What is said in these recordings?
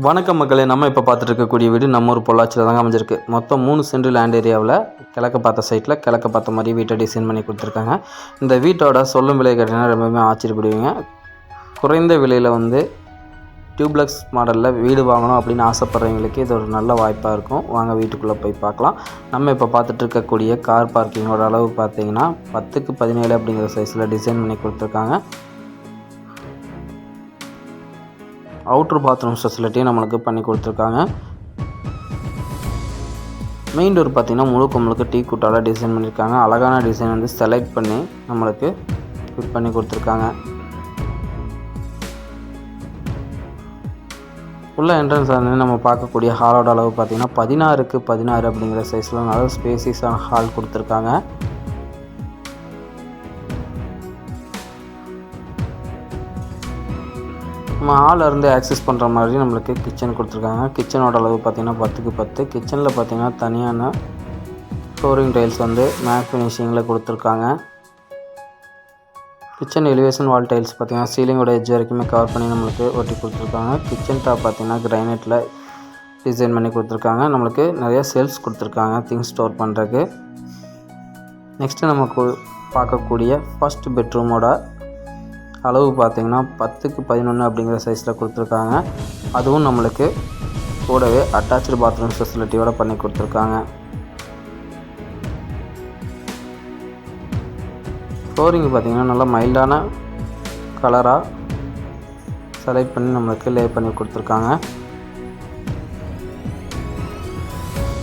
வணக்கம் மக்களே நம்ம இப்போ பார்த்துட்டு இருக்கக்கூடிய வீடு நம்ம ஒரு பொள்ளாச்சியில் தாங்க அமைஞ்சிருக்கு. மொத்தம் மூணு சென்ட் லேண்ட் ஏரியாவில் கிழக்க பார்த்த சைட்டில் கிழக்க பார்த்த மாதிரி வீட்டை டிசைன் பண்ணி கொடுத்துருக்காங்க. இந்த வீட்டோட சொல்லும் விலை கேட்டிங்கன்னா ரொம்பவுமே ஆச்சரியப்படுவீங்க. குறைந்த விலையில் வந்து டியூப்ளக்ஸ் மாடலில் வீடு வாங்கணும் அப்படின்னு ஆசைப்பட்றவங்களுக்கு இது ஒரு நல்ல வாய்ப்பாக இருக்கும். வாங்க வீட்டுக்குள்ளே போய் பார்க்கலாம். நம்ம இப்போ பார்த்துட்டு இருக்கக்கூடிய கார் பார்க்கிங்கோட அளவு பார்த்தீங்கன்னா பத்துக்கு பதினேழு அப்படிங்கிற சைஸில் டிசைன் பண்ணி கொடுத்துருக்காங்க. அவுட்ரு பாத்ரூம் ஃபெசிலிட்டியும் நம்மளுக்கு பண்ணி கொடுத்துருக்காங்க. மெயின் டோர் பார்த்திங்கன்னா முழுக்க முழுக்க டீ கூட்டால் டிசைன் பண்ணியிருக்காங்க அழகான டிசைன் வந்து செலக்ட் பண்ணி நம்மளுக்கு ஃபிட் பண்ணி கொடுத்துருக்காங்க. உள்ள என்ட்ரன்ஸ் வந்து நம்ம பார்க்கக்கூடிய ஹாலோட அளவு பார்த்தீங்கன்னா பதினாறுக்கு பதினாறு அப்படிங்கிற சைஸில் நல்ல ஸ்பேசியஸான ஹால் கொடுத்துருக்காங்க. நம்ம ஹாலில் இருந்து ஆக்சஸ் பண்ணுற மாதிரி நம்மளுக்கு கிச்சன் கொடுத்துருக்காங்க. கிச்சனோட அளவு பார்த்திங்கன்னா பத்துக்கு பத்து. கிச்சனில் பார்த்திங்கன்னா தனியான ஃப்ளோரிங் டைல்ஸ் வந்து மேட் ஃபினிஷிங்கில் கொடுத்துருக்காங்க. கிச்சன் எலிவேஷன் வால் டைல்ஸ் பார்த்திங்கன்னா சீலிங்கோட எஜ் வரைக்குமே கவர் பண்ணி நம்மளுக்கு ஒட்டி கொடுத்துருக்காங்க. கிச்சன் டாப் பார்த்திங்கன்னா கிரைனைட்டில் டிசைன் பண்ணி கொடுத்துருக்காங்க. நம்மளுக்கு நிறைய செல்ஃப்ஸ் கொடுத்துருக்காங்க திங்ஸ் ஸ்டோர் பண்ணுறதுக்கு நெக்ஸ்ட்டு நம்ம பார்க்கக்கூடிய ஃபஸ்ட் பெட்ரூமோட அளவு பார்த்தீங்கன்னா பத்துக்கு பதினொன்று அப்படிங்கிற சைஸில் கொடுத்துருக்காங்க. அதுவும் நம்மளுக்கு கூடவே அட்டாச்சு பாத்ரூம் ஃபெசிலிட்டியோட பண்ணி கொடுத்துருக்காங்க. ஃப்ளோரிங் பார்த்தீங்கன்னா நல்லா மைல்டான கலராக செலக்ட் பண்ணி நம்மளுக்கு லே பண்ணி கொடுத்துருக்காங்க.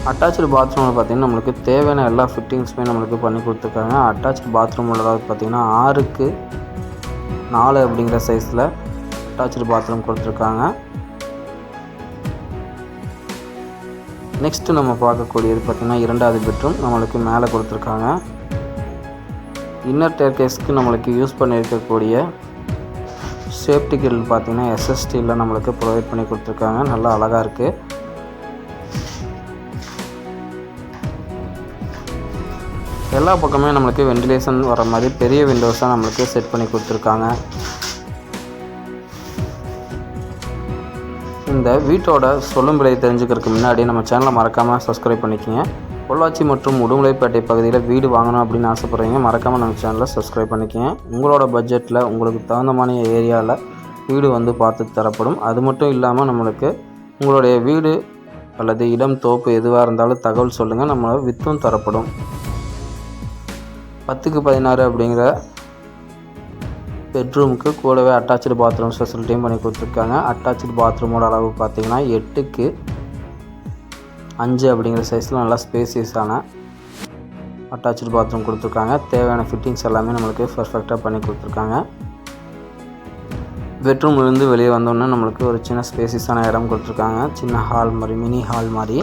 அட்டாச்சு பாத்ரூமில் பார்த்தீங்கன்னா நம்மளுக்கு தேவையான எல்லா ஃபிட்டிங்ஸுமே நம்மளுக்கு பண்ணி கொடுத்துருக்காங்க. அட்டாச்சு பாத்ரூம் உள்ளதாவது பார்த்திங்கன்னா ஆறுக்கு நாலு அப்படிங்கிற சைஸில் அட்டாச்சு பாத்ரூம் கொடுத்துருக்காங்க. நெக்ஸ்ட்டு நம்ம பார்க்கக்கூடியது பார்த்திங்கன்னா இரண்டாவது பெட்ரூம் நம்மளுக்கு மேலே கொடுத்துருக்காங்க. இன்னர் டேர்கேஸ்க்கு நம்மளுக்கு யூஸ் பண்ணியிருக்கக்கூடிய சேஃப்டி கிரில் பார்த்திங்கன்னா எஸ்எஸ்டியில் நம்மளுக்கு ப்ரொவைட் பண்ணி கொடுத்துருக்காங்க. நல்லா அழகாக இருக்குது எல்லா பக்கமே நம்மளுக்கு வென்டிலேஷன் வர மாதிரி பெரிய விண்டோஸாக நம்மளுக்கு செட் பண்ணி கொடுத்துருக்காங்க. இந்த வீட்டோட சொல்லும் விலையை தெரிஞ்சுக்கிறதுக்கு முன்னாடி நம்ம சேனலை மறக்காமல் சப்ஸ்கிரைப் பண்ணிக்கோங்க. பொள்ளாச்சி மற்றும் உடுமலைப்பேட்டை பகுதியில் வீடு வாங்கணும் அப்படின்னு ஆசைப்பட்றீங்க மறக்காமல் நம்ம சேனலை சப்ஸ்கிரைப் பண்ணிக்கோங்க. உங்களோட பட்ஜெட்டில் உங்களுக்கு தகுந்த மாதிரி ஏரியாவில் வீடு வந்து பார்த்து தரப்படும். அது மட்டும் இல்லாமல் நம்மளுக்கு உங்களுடைய வீடு அல்லது இடம் தோப்பு எதுவாக இருந்தாலும் தகவல் சொல்லுங்கள் நம்ம வித்தும் தரப்படும். பத்துக்கு பதினாறு அப்படிங்கிற பெட்ரூமுக்கு கூடவே அட்டாச்சு பாத்ரூம் ஃபெசிலிட்டியும் பண்ணி கொடுத்துருக்காங்க. அட்டாச்சு பாத்ரூமோட அளவு பார்த்திங்கன்னா எட்டுக்கு அஞ்சு அப்படிங்கிற சைஸில் நல்லா ஸ்பேசியஸான அட்டாச்சு பாத்ரூம் கொடுத்துருக்காங்க. தேவையான ஃபிட்டிங்ஸ் எல்லாமே நம்மளுக்கு பர்ஃபெக்டாக பண்ணி கொடுத்துருக்காங்க. பெட்ரூம்லேருந்து வெளியே வந்தோடனே நம்மளுக்கு ஒரு சின்ன ஸ்பேசியஸான இடம் கொடுத்துருக்காங்க. சின்ன ஹால் மாதிரி மினி ஹால் மாதிரி.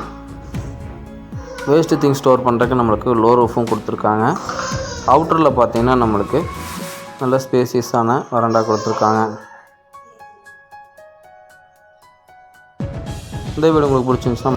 வேஸ்ட்டு திங்ஸ் ஸ்டோர் பண்ணுறதுக்கு நம்மளுக்கு லோ ரூஃபும் கொடுத்துருக்காங்க. அவுட்டரில் பார்த்திங்கன்னா நம்மளுக்கு நல்ல ஸ்பேசியஸான வராண்டா கொடுத்துருக்காங்க. இந்த வீடு உங்களுக்கு பிடிச்சிருந்துச்சுன்னா